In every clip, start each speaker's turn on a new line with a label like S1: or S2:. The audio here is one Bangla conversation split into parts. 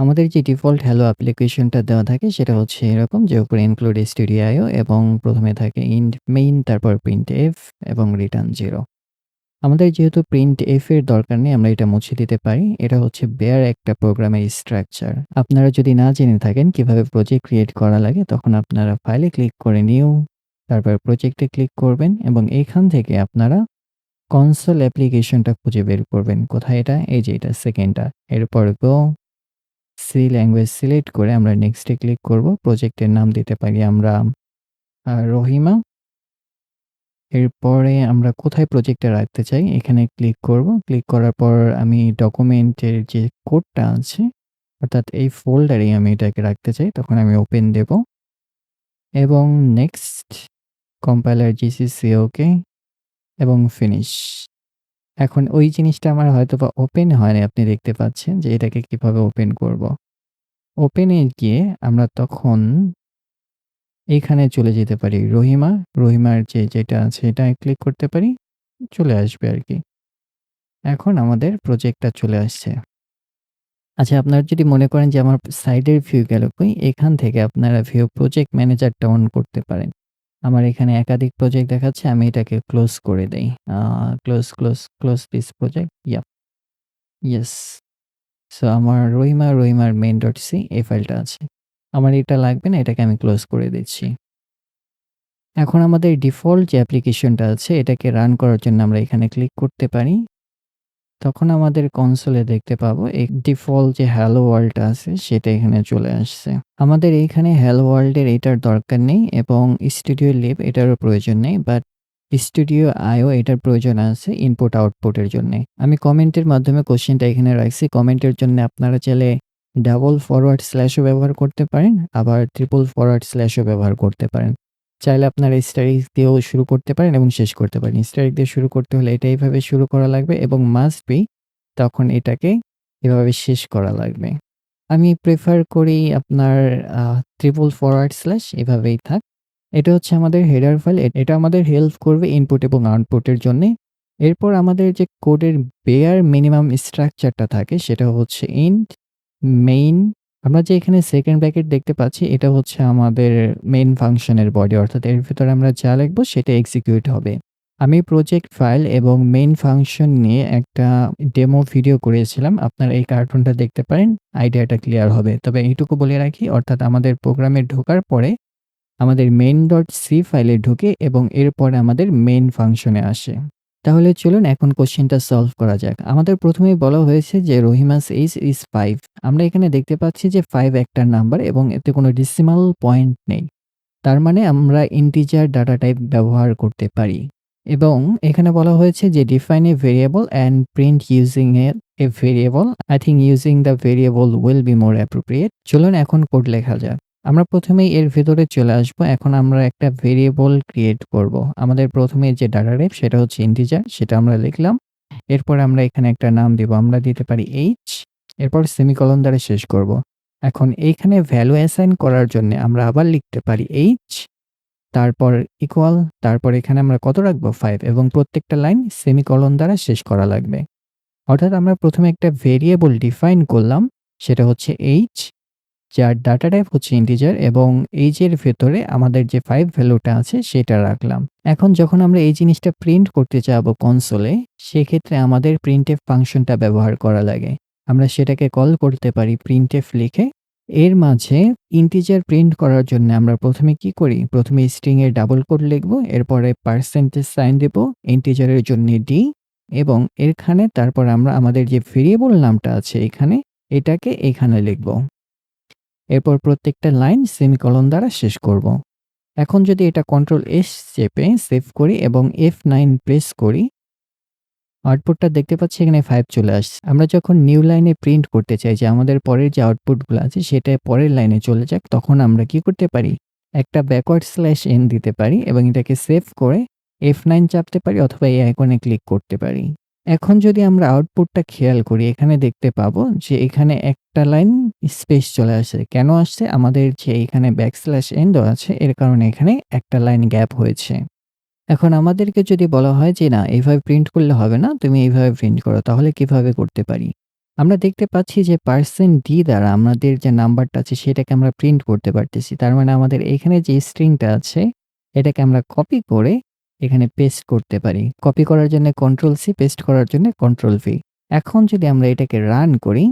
S1: আমাদের যে ডিফল্ট হ্যালো অ্যাপ্লিকেশনটা দেওয়া থাকে, সেটা হচ্ছে এরকম যে উপরে ইনক্লুড স্টুডিও এবং প্রথমে থাকে ইন্ট মেইন তারপর প্রিন্ট এফ এবং রিটার্ন জিরো আমাদের যেহেতু প্রিন্ট এফ এর দরকার নেই, আমরা এটা মুছে দিতে পারি। এটা হচ্ছে বেয়ার একটা প্রোগ্রামের স্ট্রাকচার আপনারা যদি না জেনে থাকেন কীভাবে প্রজেক্ট ক্রিয়েট করা লাগে, তখন আপনারা ফাইলে ক্লিক করে নিউ, তারপর প্রজেক্টে ক্লিক করবেন এবং এইখান থেকে আপনারা কনসোল অ্যাপ্লিকেশনটা খুঁজে বের করবেন। কোথায় এটা? এই যে এটা সেকেন্ডটা এরপর গো সি ল্যাঙ্গুয়েজ সিলেক্ট করে আমরা নেক্সটে ক্লিক করব। প্রজেক্টের নাম দিতে পারি আমরা রহিমা। এরপরে আমরা কোথায় প্রজেক্টটা রাখতে চাই? এখানে ক্লিক করব। ক্লিক করার পর আমি ডকুমেন্টের যে কোডটা আছে, অর্থাৎ এই ফোল্ডারে আমি এটাকে রাখতে চাই, তখন আমি ওপেন দেব। এবং নেক্সট কম্পাইলার জিসিসি ওকে এবং ফিনিশ এখন ওই জিনিসটা আমার হয়তো বা ওপেন হয়নি আপনি দেখতে পাচ্ছেন যে এটাকে কীভাবে ওপেন করব। ওপেনে গিয়ে আমরা তখন এখানে চলে যেতে পারি। রহিমা, রহিমার যে যেটা আছে এটা ক্লিক করতে পারি, চলে আসবে আর কি এখন আমাদের প্রজেক্টটা চলে আসছে। আচ্ছা আপনারা যদি মনে করেন যে আমার সাইডের ভিউ গেল কই, এখান থেকে আপনারা ভিউ প্রজেক্ট ম্যানেজারটা অন করতে পারেন। আমার এখানে একাধিক প্রজেক্ট দেখাচ্ছে, আমি এটাকে ক্লোজ করে দেই। Close close close this project yup yes so আমার রহিমা, রহিমার মেন ডট সি এই ফাইলটা আছে। আমার এটা লাগবে না, এটাকে আমি ক্লোজ করে দিচ্ছি। এখন আমাদের ডিফল্ট যে অ্যাপ্লিকেশনটা আছে, এটাকে রান করার জন্য আমরা এখানে ক্লিক করতে পারি। তখন আমাদের কনসোলে দেখতে পাবো এই ডিফল্ট যে হ্যালো ওয়ার্ল্ডটা আছে, সেটা এখানে চলে আসছে। আমাদের এইখানে হ্যালো ওয়ার্ল্ডের এটার দরকার নেই এবং স্টুডিও লিভ এটারও প্রয়োজন নেই বাট স্টুডিও আইও এটার প্রয়োজন আছে ইনপুট আউটপুটের জন্য। আমি কমেন্টের মাধ্যমে কোশ্চেনটা এখানে রাখছি। কমেন্টের জন্য আপনারা চাইলে ডাবল ফরওয়ার্ড স্ল্যাশও ব্যবহার করতে পারেন, আবার ট্রিপল ফরওয়ার্ড স্ল্যাশও ব্যবহার করতে পারেন। চাইলে আপনারা স্টারিক দিয়েও শুরু করতে পারেন এবং শেষ করতে পারেন। স্টারিক দিয়ে শুরু করতে হলে এটা এইভাবে শুরু করা লাগবে এবং মাস্ট বি তখন এটাকে এভাবে শেষ করা লাগবে। আমি প্রেফার করি আপনার ট্রিপল ফরওয়ার্ড স্ল্যাশ এভাবেই থাক। এটা হচ্ছে আমাদের হেডার ফাইল এটা আমাদের হেল্প করবে ইনপুট এবং আউটপুটের জন্য। এরপর আমাদের যে কোডের বেয়ার মিনিমাম স্ট্রাকচারটা থাকে সেটা হচ্ছে ইন্ট মেইন আমরা যে এখানে সেকেন্ড ব্র্যাকেট দেখতে পাচ্ছি, এটা হচ্ছে আমাদের মেইন ফাংশনের বডি অর্থাৎ এর ভিতরে আমরা যা লিখব সেটা এক্সিকিউট হবে। আমি প্রজেক্ট ফাইল এবং মেইন ফাংশন নিয়ে একটা ডেমো ভিডিও করেছিলাম, আপনারা এই কার্টুনটা দেখতে পারেন আইডিয়াটা ক্লিয়ার হবে। তবে এইটুকু বলে রাখি, অর্থাৎ আমাদের প্রোগ্রামে ঢোকার পরে আমাদের মেইন ডট সি ফাইলে ঢুকে এবং এরপরে আমাদের মেইন ফাংশনে আসে। তাহলে চলুন এখন কোশ্চেনটা সলভ করা যাক। আমাদের প্রথমেই বলা হয়েছে যে রহিমাস এইজ ইজ ফাইভ আমরা এখানে দেখতে পাচ্ছি যে ফাইভ একটা নাম্বার এবং এতে কোনো ডিসিমাল পয়েন্ট নেই। তার মানে আমরা ইন্টিজার ডাটা টাইপ ব্যবহার করতে পারি। এবং এখানে বলা হয়েছে যে define a variable and print using a a variable I think using the variable will be more appropriate চলুন এখন কোড লেখা যাক। আমরা প্রথমেই এর ভেতরে চলে আসব। এখন আমরা একটা ভেরিয়েবল ক্রিয়েট করব। আমাদের প্রথমে যে ডাটা টাইপ সেটা হচ্ছে ইন্টিজার সেটা আমরা লিখলাম। এরপর আমরা এখানে একটা নাম দিব, আমরা দিতে পারি এইচ এরপর সেমিকলন দ্বারা শেষ করব। এখন এইখানে ভ্যালু অ্যাসাইন করার জন্য আমরা আবার লিখতে পারি এইচ তারপর ইকুয়াল তারপর এখানে আমরা কত রাখব? ফাইভ এবং প্রত্যেকটা লাইন সেমিকলন দ্বারা শেষ করা লাগবে। অর্থাৎ আমরা প্রথমে একটা ভেরিয়েবল ডিফাইন করলাম, সেটা হচ্ছে এইচ যার ডাটা টাইপ হচ্ছে ইন্টিজার এবং এইজের ভেতরে আমাদের যে ফাইভ ভ্যালুটা আছে সেটা রাখলাম। এখন যখন আমরা এই জিনিসটা প্রিন্ট করতে যাব কনসোলে সেক্ষেত্রে আমাদের প্রিন্টেফ ফাংশনটা ব্যবহার করা লাগে। আমরা সেটাকে কল করতে পারি প্রিন্টেফ লিখে। এর মাঝে ইন্টিজার প্রিন্ট করার জন্য আমরা প্রথমে কি করি? প্রথমে স্ট্রিং এর ডাবল কোড লিখব, এরপরে পার্সেন্টেজ সাইন দেব ইন্টিজারের জন্য ডি এবং এরখানে তারপর আমরা আমাদের যে ভেরিয়েবল নামটা আছে এখানে, এটাকে এখানে লিখব। এরপর প্রত্যেকটা লাইন সেমিকলন দ্বারা শেষ করব। এখন যদি এটা কন্ট্রোল এস চেপে সেভ করি এবং এফ নাইন প্রেস করি আউটপুটটা দেখতে পাচ্ছি এখানে ফাইভ চলে আসছে। আমরা যখন নিউ লাইনে প্রিন্ট করতে চাই যে আমাদের পরের যে আউটপুটগুলো আছে সেটা পরের লাইনে চলে যাক, তখন আমরা কি করতে পারি? একটা ব্যাকওয়ার্ড স্ল্যাশ এন দিতে পারি এবং এটাকে সেভ করে এফ নাইন চাপতে পারি অথবা এই আইকনে ক্লিক করতে পারি। এখন যদি আমরা আউটপুটটা খেয়াল করি, এখানে দেখতে পাবো যে এখানে একটা লাইন স্পেস চলে আসে। কেন আসছে? আমাদের যে এখানে ব্যাকস্ল্যাশ এন্ড আছে, এর কারণে এখানে একটা লাইন গ্যাপ হয়েছে। এখন আমাদেরকে যদি বলা হয় যে, না, এইভাবে প্রিন্ট করলে হবে না, তুমি এইভাবে প্রিন্ট করো, তাহলে কীভাবে করতে পারি? আমরা দেখতে পাচ্ছি যে পার্সেন্ট ডি দ্বারা আমাদের যে নাম্বারটা আছে, সেটাকে আমরা প্রিন্ট করতে পারতেছি। তার মানে আমাদের এখানে যে স্ট্রিংটা আছে, এটাকে আমরা কপি করে এখানে পেস্ট করতে পারি। কপি করার জন্য কন্ট্রোল সি, পেস্ট করার জন্য কন্ট্রোল ভি। এখন যদি আমরা এটাকে রান করি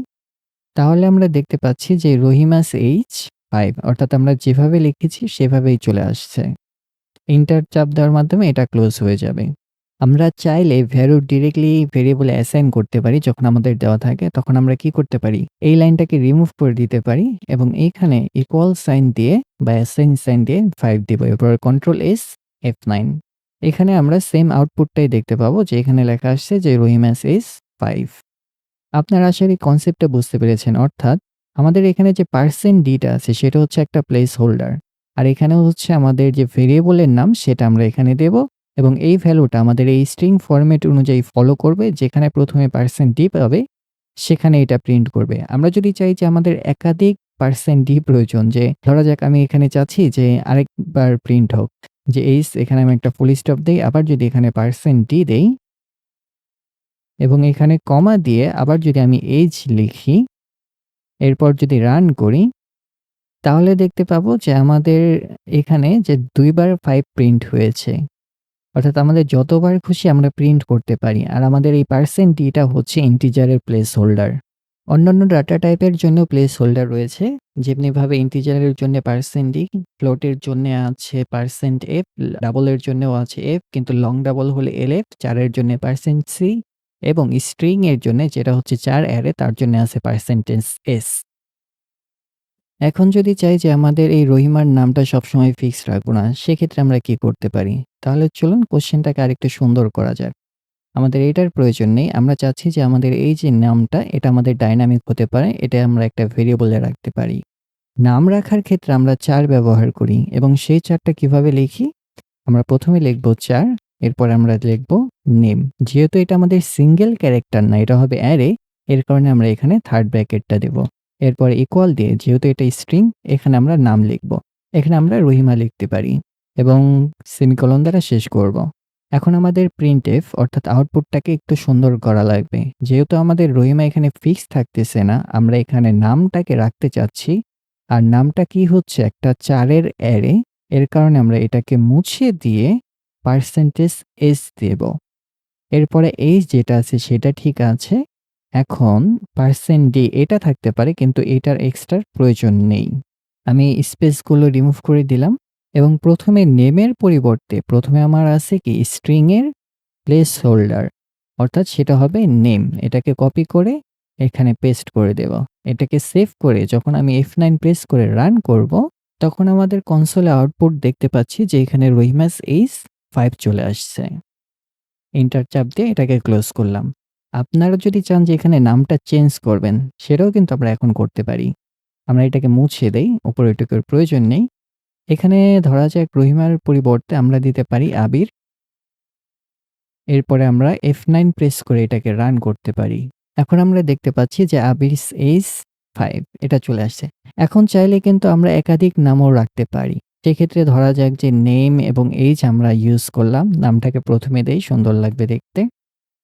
S1: তাহলে আমরা দেখতে পাচ্ছি যে রহিমাস এইচ ফাইভ অর্থাৎ আমরা যেভাবে লিখেছি সেভাবেই চলে আসছে। ইন্টার চাপ দেওয়ার মাধ্যমে এটা ক্লোজ হয়ে যাবে। আমরা চাইলে ভ্যালু ডিরেক্টলি ভেরিয়েবলে অ্যাসাইন করতে পারি যখন আমাদের দেওয়া থাকে তখন আমরা কি করতে পারি এই লাইনটাকে রিমুভ করে দিতে পারি এবং এইখানে ইকুয়াল সাইন দিয়ে বা অ্যাসাইন সাইন দিয়ে ফাইভ দিব এরপর কন্ট্রোল এস F9 এখানে আমরা সেম আউটপুটটাই দেখতে পাবো, যে এখানে লেখা আসছে যে রহিমাস ইস 5 আপনারা আশা করি কনসেপ্টটা বুঝতে পেরেছেন। অর্থাৎ আমাদের এখানে যে পার্সেন্ট ডিটা আছে, সেটা হচ্ছে একটা প্লেস হোল্ডার আর এখানে হচ্ছে আমাদের যে ভেরিয়েবলের নাম, সেটা আমরা এখানে দেব এবং এই ভ্যালুটা আমাদের এই স্ট্রিং ফরম্যাট অনুযায়ী ফলো করবে, যেখানে প্রথমে পার্সেন্ট ডি পাবে, সেখানে এটা প্রিন্ট করবে। আমরা যদি চাই যে আমাদের একাধিক পার্সেন্ট ডি প্রয়োজন, যে ধরা যাক আমি এখানে চাচ্ছি যে আরেকবার প্রিন্ট হোক যে এই এখানে আমি একটা ফুল স্টপ দিই, আবার যদি এখানে পার্সেন্ট ডি দেই, এবং এখানে কমা দিয়ে আবার যদি আমি এইজ লিখি, এরপর যদি রান করি, তাহলে দেখতে পাবো যে আমাদের এখানে যে দুইবার ফাইভ প্রিন্ট হয়েছে। অর্থাৎ আমাদের যতবার খুশি আমরা প্রিন্ট করতে পারি, আর আমাদের এই পার্সেন্ট ডিটা হচ্ছে ইন্টিজারের প্লেস হোল্ডার অন্যান্য ডাটা টাইপের জন্য প্লেস হোল্ডার রয়েছে। যেমনিভাবে ইন্টিজারের জন্য পার্সেন্ট ডি ফ্লোটের জন্য আছে পার্সেন্ট এফ ডাবলের জন্যও আছে এফ কিন্তু লং ডাবল হলে এল এফ চারের জন্য পার্সেন্ট সি এবং স্ট্রিং এর জন্য যেটা হচ্ছে চার অ্যারে তার জন্য আছে পার্সেন্টেজ এস এখন যদি চাই যে আমাদের এই রহিমার নামটা সবসময় ফিক্স রাখব না, সেক্ষেত্রে আমরা কি করতে পারি? তাহলে চলুন কোশ্চেনটাকে আরেকটু সুন্দর করা যাক। আমাদের এটার প্রয়োজন নেই। আমরা চাচ্ছি যে আমাদের এই যে নামটা, এটা আমাদের ডাইনামিক হতে পারে, এটা আমরা একটা ভেরিয়েবলে রাখতে পারি। নাম রাখার ক্ষেত্রে আমরা চার ব্যবহার করি এবং সেই চারটা কীভাবে লিখি? আমরা প্রথমে লিখব চার, এরপর আমরা লিখব নেম। যেহেতু এটা আমাদের সিঙ্গেল ক্যারেক্টার না, এটা হবে অ্যারে, এর কারণে আমরা এখানে থার্ড ব্র্যাকেটটা দেব। এরপর ইকুয়াল দিয়ে, যেহেতু এটা স্ট্রিং, এখানে আমরা নাম লিখব। এখানে আমরা রহিমা লিখতে পারি এবং সেমিকলন দ্বারা শেষ করব। এখন আমাদের প্রিন্ট এফ অর্থাৎ আউটপুটটাকে একটু সুন্দর করা লাগবে। যেহেতু আমাদের রহিমা এখানে ফিক্স থাকতেছে না, আমরা এখানে নামটাকে রাখতে চাচ্ছি। আর নামটা কি হচ্ছে? একটা চারের অ্যারে এর কারণে আমরা এটাকে মুছে দিয়ে পার্সেন্টেজ এস দেব। এরপরে এইচ যেটা আছে সেটা ঠিক আছে। এখন পার্সেন্ট ডি এটা থাকতে পারে, কিন্তু এটার এক্সট্রার প্রয়োজন নেই। আমি স্পেসগুলো রিমুভ করে দিলাম। এবং প্রথমে নেমের পরিবর্তে প্রথমে আমার আছে কি? স্ট্রিংয়ের প্লেস হোল্ডার অর্থাৎ সেটা হবে নেম। এটাকে কপি করে এখানে পেস্ট করে দেব। এটাকে সেভ করে যখন আমি এফ নাইন প্রেস করে রান করব, তখন আমাদের কনসোলে আউটপুট দেখতে পাচ্ছি যে এখানে রহিমাস এইস ফাইভ চলে আসছে। ইন্টার চাপ দিয়ে এটাকে ক্লোজ করলাম। আপনারা যদি চান যে এখানে নামটা চেঞ্জ করবেন, সেটাও কিন্তু আমরা এখন করতে পারি। আমরা এটাকে মুছে দেই, উপরে এটুকুর প্রয়োজন নেই। এখানে ধরা যাক রহিমার পরিবর্তে আমরা দিতে পারি আবির। এরপরে আমরা এফ নাইন প্রেস করে এটাকে রান করতে পারি। এখন আমরা দেখতে পাচ্ছি যে আবির এইস ফাইভ এটা চলে আসছে। এখন চাইলে কিন্তু আমরা একাধিক নামও রাখতে পারি। সেক্ষেত্রে ধরা যাক যে নেম এবং এইজ আমরা ইউজ করলাম, নামটাকে প্রথমে দেই, সুন্দর লাগবে দেখতে।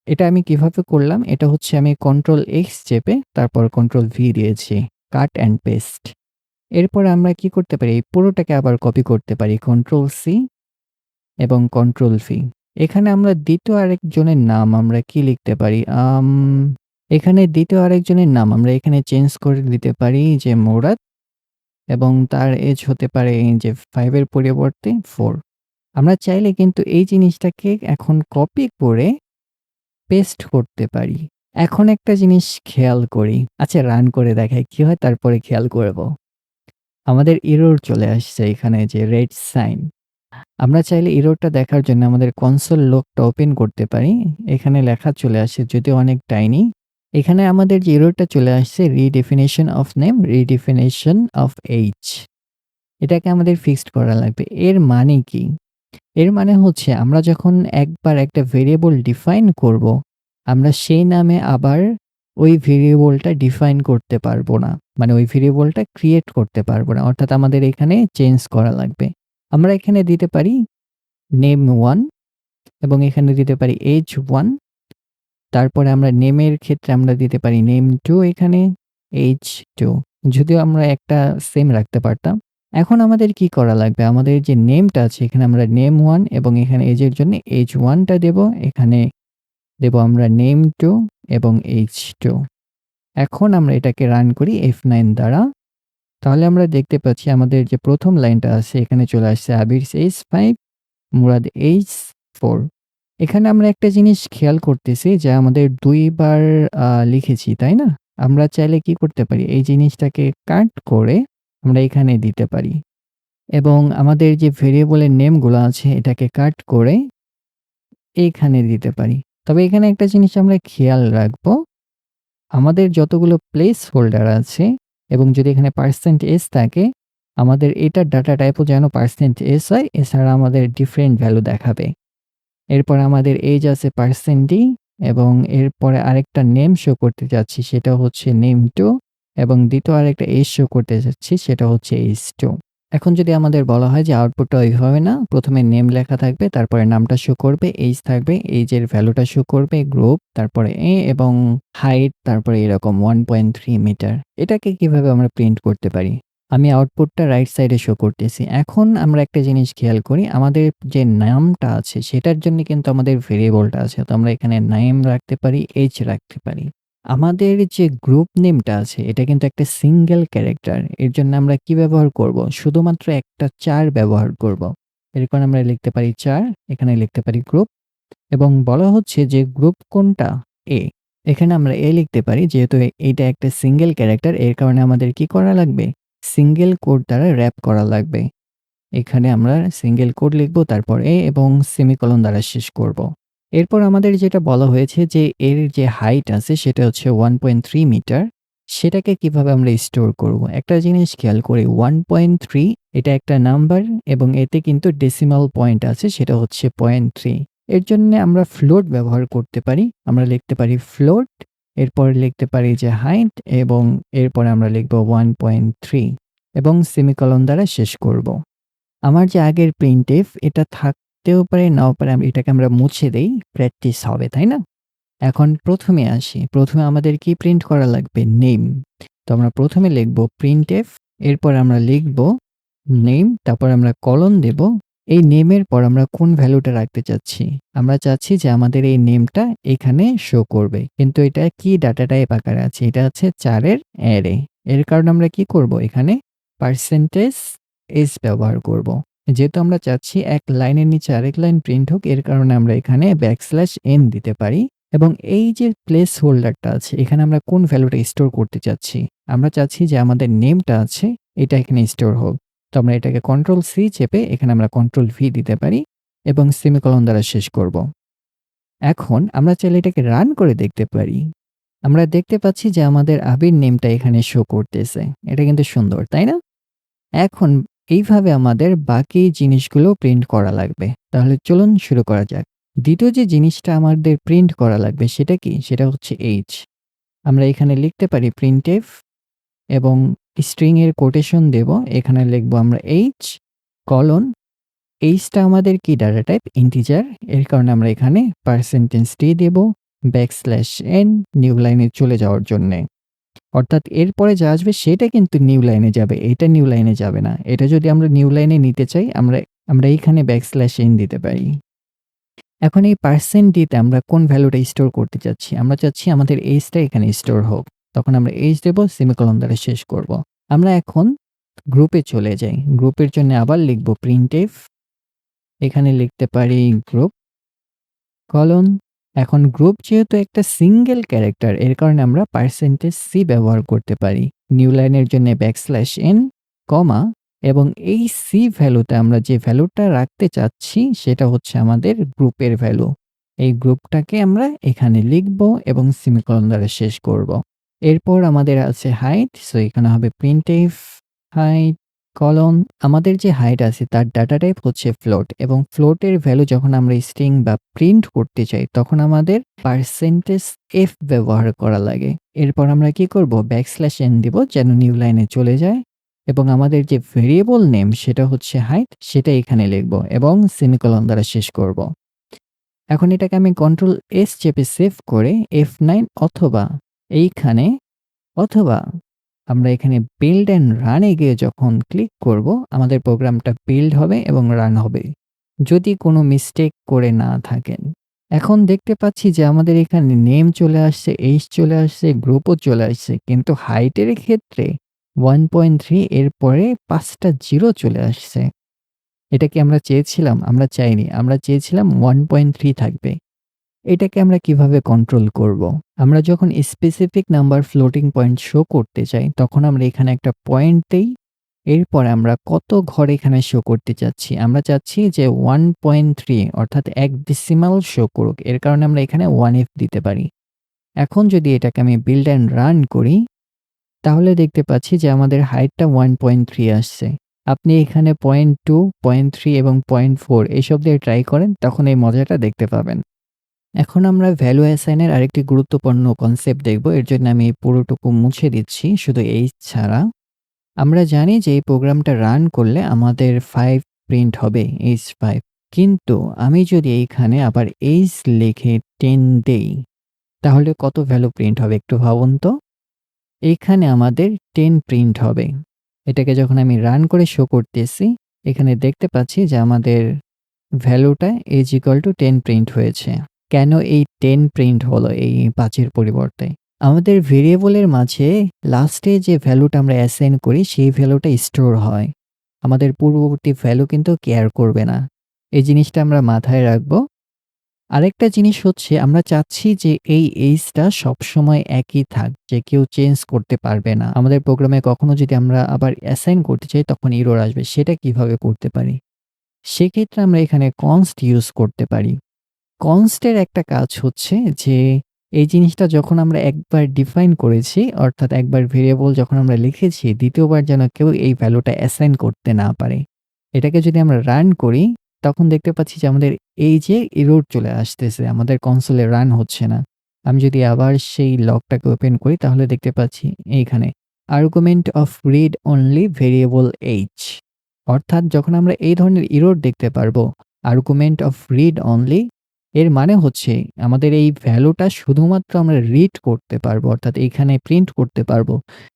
S1: এটা আমি কীভাবে করলাম? এটা হচ্ছে আমি কন্ট্রোল এক্স চেপে, তারপর কন্ট্রোল ভি দিয়েছি কাট অ্যান্ড পেস্ট এরপর আমরা কি করতে পারি? পুরোটাকে আবার কপি করতে পারি। কন্ট্রোল সি এবং কন্ট্রোল ভি এখানে আমরা দ্বিতীয় আরেকজনের নাম আমরা কি লিখতে পারি? এখানে দ্বিতীয় আরেকজনের নাম আমরা এখানে চেঞ্জ করে দিতে পারি যে মোরাদ এবং তার এজ হতে পারে যে ফাইভের পরিবর্তে ফোর আমরা চাইলে কিন্তু এই জিনিসটাকে এখন কপি করে পেস্ট করতে পারি। এখন একটা জিনিস খেয়াল করি। আচ্ছা রান করে দেখাই। কি হয়? তারপরে খেয়াল করব। আমাদের ইরোর চলে আসছে এখানে যে রেড সাইন আমরা চাইলে ইরোরটা দেখার জন্য আমাদের কনসোল লোকটা ওপেন করতে পারি। এখানে লেখা চলে আসে যদিও অনেক টাইনি এখানে আমাদের যে ইরোরটা চলে আসছে redefinition of name redefinition of H এটাকে আমাদের ফিক্সড করা লাগবে। এর মানে কি? এর মানে হচ্ছে আমরা যখন একবার একটা ভেরিয়েবল ডিফাইন করব, আমরা সেই নামে আবার ওই ভেরিয়েবলটা ডিফাইন করতে পারব না। মানে ওই ভেরিয়েবলটা ক্রিয়েট করতে পারব না অর্থাৎ আমাদের এখানে চেঞ্জ করা লাগবে আমরা এখানে দিতে পারি নেম ওয়ান এবং এখানে দিতে পারি এজ ওয়ান তারপরে আমরা নেমের ক্ষেত্রে আমরা দিতে পারি name2 এখানে h2 যদিও আমরা একটা সেম রাখতে পারতাম। এখন আমাদের কি করা লাগবে? আমাদের যে নেমটা আছে, এখানে আমরা name1 এবং এখানে এজের জন্য h1 টা দেব। এখানে দেব আমরা name2 এবং h2। এখন আমরা এটাকে রান করি এফ নাইন দ্বারা। তাহলে আমরা দেখতে পাচ্ছি আমাদের যে প্রথম লাইনটা আছে এখানে চলে আসছে Abir H five Murad H four এখানে আমরা একটা জিনিস খেয়াল করতেছি যে আমাদের দুইবার লিখেছি, তাই না? আমরা চাইলে কি করতে পারি? এই জিনিসটাকে কাট করে আমরা এখানে দিতে পারি। এবং আমাদের যে ভেরিয়েবলের নেমগুলো আছে এটাকে কাট করে এখানে দিতে পারি। তবে এখানে একটা জিনিস আমরা খেয়াল রাখব। আমাদের যতগুলো প্লেস হোল্ডার আছে এবং যদি এখানে %s থাকে, আমাদের এটার ডাটা টাইপও যেন %s হয়, এছাড়া আমাদের ডিফারেন্ট ভ্যালু দেখাবে। এরপর আমাদের এজ আছে %d এবং এরপরে আরেকটা নেম শো করতে যাচ্ছি সেটা হচ্ছে name2 এবং দ্বিতীয় আরেকটা এজ শো করতে যাচ্ছি সেটা হচ্ছে h2। এখন যদি আমাদের বলা হয় যে আউটপুটটা ওইভাবে না, প্রথমে নেম লেখা থাকবে, তারপরে নামটা শো করবে, এইজ থাকবে, এইজের ভ্যালুটা শো করবে, গ্রুপ, তারপরে এ এবং হাইট, তারপরে এরকম 1.3 মিটার। এটাকে কীভাবে আমরা প্রিন্ট করতে পারি? আমি আউটপুটটা রাইট সাইডে শো করতেছি। এখন আমরা একটা জিনিস খেয়াল করি, আমাদের যে নামটা আছে সেটার জন্য কিন্তু আমাদের ভেরিয়েবলটা আছে। তো আমরা এখানে নেম রাখতে পারি, এজ রাখতে পারি। আমাদের যে গ্রুপ নেমটা আছে, এটা কিন্তু একটা সিঙ্গেল ক্যারেক্টার। এর জন্য আমরা কি ব্যবহার করব? শুধুমাত্র একটা চার ব্যবহার করব। এরপর আমরা লিখতে পারি চার, এখানে লিখতে পারি গ্রুপ এবং বলা হচ্ছে যে গ্রুপ কোনটা? এ। এখানে আমরা এ লিখতে পারি, যেহেতু এইটা একটা সিঙ্গেল ক্যারেক্টার এর কারণে আমাদের কি করা লাগবে? সিঙ্গেল কোড দ্বারা র‍্যাপ করা লাগবে। এখানে আমরা সিঙ্গেল কোড লিখব, তারপর এ এবং সেমিকোলন দ্বারা শেষ করব। এরপর আমাদের যেটা বলা হয়েছে যে এর যে হাইট আছে সেটা হচ্ছে 1.3 মিটার। সেটাকে কীভাবে আমরা স্টোর করব? একটা জিনিস খেয়াল করি 1.3 এটা একটা নাম্বার এবং এতে কিন্তু ডেসিমাল পয়েন্ট আছে সেটা হচ্ছে 0.3 এর জন্য আমরা ফ্লোট ব্যবহার করতে পারি। আমরা লিখতে পারি ফ্লোট, এরপর লিখতে পারি যে হাইট এবং এরপরে আমরা লিখব 1.3 এবং সেমিকোলন দ্বারা শেষ করব। আমার যে আগের প্রিন্টএফ এটা থাকতেও পারে নাও পারে এটাকে আমরা মুছে দেই, প্র্যাকটিস হবে, তাই না? এখন প্রথমে আসি। প্রথমে আমাদের কি প্রিন্ট করা লাগবে? নেম। তো আমরা প্রথমে লিখব প্রিন্টএফ, এরপর আমরা লিখব নেম, তারপর আমরা কলন দেব। এই নেমের পর আমরা কোন ভ্যালুটা রাখতে চাচ্ছি? আমরা চাচ্ছি যে আমাদের এই নেমটা এখানে শো করবে। কিন্তু এটা কি ডাটা টাইপ আকারে আছে? এটা ৪ এর অ্যারে। এর কারণে আমরা কি করব? এখানে %s ব্যবহার করব। যেহেতু আমরা চাচ্ছি এক লাইনের নিচে আরেক লাইন প্রিন্ট হোক এর কারণে আমরা এখানে ব্যাকস্ল্যাশ n দিতে পারি এবং এই যে প্লেস হোল্ডারটা আছে এখানে আমরা কোন ভ্যালুটা স্টোর করতে চাচ্ছি? আমরা চাচ্ছি যে আমাদের নেমটা আছে এটা এখানে স্টোর হোক। তো আমরা এটাকে কন্ট্রোল সি চেপে এখানে আমরা কন্ট্রোল ভি দিতে পারি এবং সেমিকোলন দ্বারা শেষ করব। এখন আমরা চাইলে এটাকে রান করে দেখতে পারি। আমরা দেখতে পাচ্ছি যে আমাদের আবির নেমটা এখানে শো করতেছে। এটা কিন্তু সুন্দর, তাই না? এখন এইভাবে আমাদের বাকি জিনিসগুলো প্রিন্ট করা লাগবে। তাহলে চলুন শুরু করা যাক। দ্বিতীয় যে জিনিসটা আমাদের প্রিন্ট করা লাগবে সেটা কি? সেটা হচ্ছে এইচ আমরা এখানে লিখতে পারি প্রিন্টএফ এবং স্ট্রিং এর কোটেশন দেব। এখানে লিখব আমরা এইচ কলন এইচটা আমাদের কি ডাটা টাইপ? ইন্টিজার। এর কারণে আমরা এখানে %d দেব ব্যাক স্ল্যাশ n নিউ লাইনে চলে যাওয়ার জন্যে। অর্থাৎ এরপরে যা আসবে সেটা কিন্তু নিউ লাইনে যাবে। এটা নিউ লাইনে যাবে না। এটা যদি আমরা নিউ লাইনে নিতে চাই, আমরা আমরা এইখানে ব্যাকস্ল্যাশ n দিতে পারি। এখন এই %d তে আমরা কোন ভ্যালুটা স্টোর করতে চাচ্ছি? আমরা চাচ্ছি আমাদের এইজটা এখানে স্টোর হোক। তখন আমরা এইজ দেবো সেমিকোলন দ্বারা শেষ করব। আমরা এখন গ্রুপে চলে যাই। গ্রুপের জন্য আবার লিখব প্রিন্টএফ। এখানে লিখতে পারি গ্রুপ কলন এখন গ্রুপ যেহেতু একটা সিঙ্গেল ক্যারেক্টার এর কারণে আমরা পার্সেন্টেজ সি ব্যবহার করতে পারি। নিউ লাইনের জন্য ব্যাকস্ল্যাশ এন কমা এবং এই সি ভ্যালুতে আমরা যে ভ্যালুটা রাখতে চাচ্ছি, সেটা হচ্ছে আমাদের গ্রুপের ভ্যালু। এই গ্রুপটাকে আমরা এখানে লিখব এবং সিমিকলন দ্বারা শেষ করব। এরপর আমাদের আছে হাইট। সো এখানে হবে প্রিন্টেফ হাইট কলন আমাদের যে হাইট আছে তার ডাটা টাইপ হচ্ছে ফ্লোট এবং ফ্লোটের ভ্যালু যখন আমরা স্ট্রিং বা প্রিন্ট করতে চাই, তখন আমাদের পার্সেন্টেজ এফ ব্যবহার করা লাগে। এরপর আমরা কি করব? ব্যাকস্ল্যাশ n দিব যেন নিউ লাইনে চলে যায় এবং আমাদের যে ভেরিয়েবল নেম সেটা হচ্ছে হাইট, সেটা এখানে লিখব এবং সেমিকলন দ্বারা শেষ করব। এখন এটাকে আমি কন্ট্রোল এস চেপে সেভ করে এফ নাইন অথবা এইখানে অথবা আমরা এখানে বিল্ড অ্যান্ড রানে গিয়ে যখন ক্লিক করব, আমাদের প্রোগ্রামটা বিল্ড হবে এবং রান হবে। যদি কোনো মিস্টেক করে না থাকেন। এখন দেখতে পাচ্ছি যে আমাদের এখানে নেম চলে আসছে এইজ চলে আসছে গ্রুপও চলে আসছে, কিন্তু হাইটের ক্ষেত্রে ওয়ান পয়েন্ট থ্রি এরপরে পাঁচটা জিরো চলে আসছে। এটা কি আমরা চেয়েছিলাম? আমরা চাইনি। আমরা চেয়েছিলাম ওয়ান পয়েন্ট থ্রি থাকবে। এটাকে আমরা কীভাবে কন্ট্রোল করব। আমরা যখন specific number floating point show করতে চাই, তখন আমরা এখানে একটা পয়েন্ট দেই, এরপর আমরা কত ঘর এখানে শো করতে চাচ্ছি? আমরা চাচ্ছি যে ওয়ান পয়েন্ট থ্রি অর্থাৎ এক ডিসিমাল শো করুক, এর কারণে আমরা এখানে ওয়ান এফ দিতে পারি। এখন যদি এটাকে আমি বিল্ড অ্যান্ড রান করি, তাহলে দেখতে পাচ্ছি যে আমাদের হাইটটা ওয়ান পয়েন্ট থ্রি আসছে। আপনি এখানে পয়েন্ট টু পয়েন্ট থ্রি এবং পয়েন্ট ফোর এইসব দিয়ে ট্রাই করেন, তখন এই মজাটা দেখতে পাবেন। এখন আমরা ভ্যালু অ্যাসাইনের আরেকটি গুরুত্বপূর্ণ কনসেপ্ট দেখব, এর জন্য আমি পুরোটুকু মুছে দিচ্ছি, শুধু এই ছাড়া। আমরা জানি যে এই প্রোগ্রামটা রান করলে আমাদের ফাইভ প্রিন্ট হবে এইচ ফাইভ কিন্তু আমি যদি এইখানে আবার এইচ লিখে টেন দেই, তাহলে কত ভ্যালু প্রিন্ট হবে একটু ভাবুন তো? এইখানে আমাদের টেন প্রিন্ট হবে। এটাকে যখন আমি রান করে শো করতেছি, এখানে দেখতে পাচ্ছি যে আমাদের ভ্যালুটা as equal to ten print হয়েছে। কেন এই টেন প্রিন্ট হলো এই পাঁচের পরিবর্তে? আমাদের ভেরিয়েবলের মাঝে লাস্টে যে ভ্যালুটা আমরা অ্যাসাইন করি, সেই ভ্যালুটা স্টোর হয়। আমাদের পূর্ববর্তী ভ্যালু কিন্তু কেয়ার করবে না। এই জিনিসটা আমরা মাথায় রাখব। আরেকটা জিনিস হচ্ছে, আমরা চাচ্ছি যে এই এইজটা সবসময় একই থাক, যে কেউ চেঞ্জ করতে পারবে না। আমাদের প্রোগ্রামে কখনো যদি আমরা আবার অ্যাসাইন করতে চাই, তখন ইরোর আসবে। সেটা কীভাবে করতে পারি? সেক্ষেত্রে আমরা এখানে কনস্ট ইউজ করতে পারি। কনস্টের একটা কাজ হচ্ছে যে, এই জিনিসটা যখন আমরা একবার ডিফাইন করেছি, অর্থাৎ একবার ভেরিয়েবল যখন আমরা লিখেছি, দ্বিতীয়বার যেন কেউ এই ভ্যালুটা অ্যাসাইন করতে না পারে। এটাকে যদি আমরা রান করি, তখন দেখতে পাচ্ছি যে আমাদের এই যে ইরোড চলে আসতেছে, আমাদের কনসোলে রান হচ্ছে না। আমি যদি আবার সেই লকটাকে ওপেন করি, তাহলে দেখতে পাচ্ছি এইখানে argument of read only variable H অর্থাৎ যখন আমরা এই ধরনের ইরোড দেখতে পারব আর্গুমেন্ট অফ রিড অনলি এর মানে হচ্ছে আমাদের এই ভ্যালুটা শুধুমাত্র আমরা রিড করতে পারব, অর্থাৎ এখানে প্রিন্ট করতে পারব,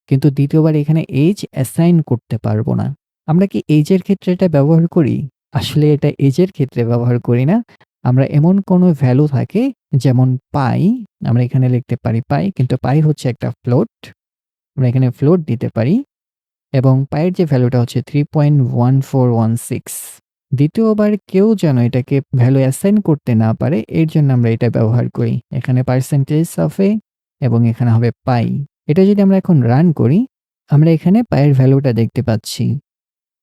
S1: কিন্তু দ্বিতীয়বার এখানে এজ অ্যাসাইন করতে পারব না। আমরা কি এজের ক্ষেত্রে এটা ব্যবহার করি? আসলে এটা এজের ক্ষেত্রে ব্যবহার করি না। আমরা এমন কোনো ভ্যালু থাকে যেমন পাই, আমরা এখানে লিখতে পারি পাই, কিন্তু পাই হচ্ছে একটা ফ্লোট আমরা এখানে ফ্লোট দিতে পারি, এবং পায়ের যে ভ্যালুটা হচ্ছে three point one four one six দ্বিতীয়বার কেউ যেন এটাকে ভ্যালু অ্যাসাইন করতে না পারে, এর জন্য আমরা এটা ব্যবহার করি। এখানে পার্সেন্টেজ অফ এবং এখানে হবে পাই এটা যদি আমরা এখন রান করি, আমরা এখানে পায়ের ভ্যালুটা দেখতে পাচ্ছি।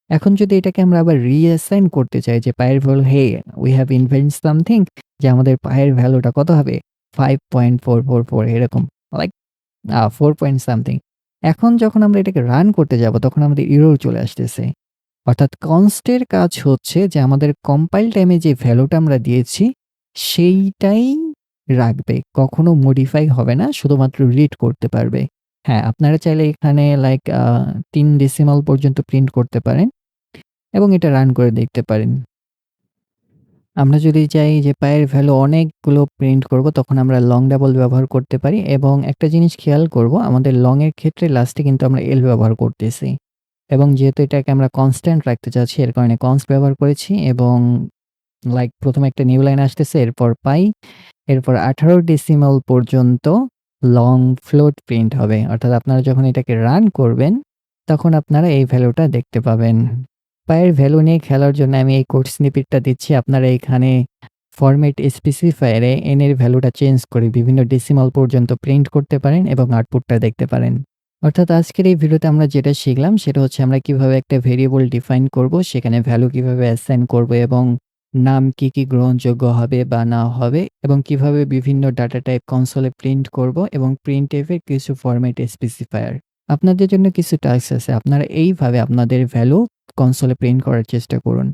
S1: এখন যদি এটাকে আমরা আবার রিঅ্যাসাইন করতে চাই যে পায়ের value hey we have invent something যে আমাদের পায়ের ভ্যালুটা কত হবে? Five point four four four এরকম। লাইক ফোর পয়েন্ট সামথিং এখন যখন আমরা এটাকে রান করতে যাব, তখন আমাদের ইরোর চলে আসতেছে। অর্থাৎ কনস্টের কাজ হচ্ছে যে আমাদের কম্পাইল টাইমে যে ভ্যালুটা আমরা দিয়েছি, সেইটাই রাখবে। কখনো মডিফাই হবে না, শুধুমাত্র রিড করতে পারবে। হ্যাঁ আপনারা চাইলে এখানে লাইক তিন ডেসিমাল পর্যন্ত প্রিন্ট করতে পারেন এবং এটা রান করে দেখতে পারেন। আমরা যদি চাই যে পায়ের ভ্যালু অনেকগুলো প্রিন্ট করব, তখন আমরা লং ডাবল ব্যবহার করতে পারি এবং একটা জিনিস খেয়াল করব, আমাদের লংয়ের ক্ষেত্রে লাস্টে কিন্তু আমরা এল ব্যবহার করতেছি। এবং যেহেতু এটাকে আমরা কনস্ট্যান্ট রাখতে চাচ্ছি এর কারণে কনস্ট ব্যবহার করেছি এবং লাইক প্রথমে একটা নিউ লাইন আসতেছে, এরপর পাই, এরপর আঠারো ডেসিমাল পর্যন্ত লং ফ্লোট প্রিন্ট হবে। অর্থাৎ আপনারা যখন এটাকে রান করবেন, তখন আপনারা এই ভ্যালুটা দেখতে পাবেন। পায়ের ভ্যালু নিয়ে খেলার জন্য আমি এই কোড স্নিপিটটা দিচ্ছি। আপনারা এখানে ফরম্যাট স্পেসিফায়ারে এনের ভ্যালুটা চেঞ্জ করে বিভিন্ন ডেসিমাল পর্যন্ত প্রিন্ট করতে পারেন এবং আউটপুটটা দেখতে পারেন। অর্থাৎ আজকের এই ভিডিওতে আমরা যেটা শিখলাম, সেটা হচ্ছে আমরা কীভাবে একটা ভেরিয়েবল ডিফাইন করব, সেখানে ভ্যালু কীভাবে অ্যাসাইন করব এবং নাম কি কি গ্রহণযোগ্য হবে বা না হবে, এবং কীভাবে বিভিন্ন ডাটা টাইপ কনসোলে প্রিন্ট করব এবং প্রিন্ট এফের কিছু ফরম্যাট স্পেসিফায়ার আপনাদের জন্য কিছু টাস্ক আছে, আপনারা এইভাবে আপনাদের ভ্যালু কনসোলে প্রিন্ট করার চেষ্টা করুন।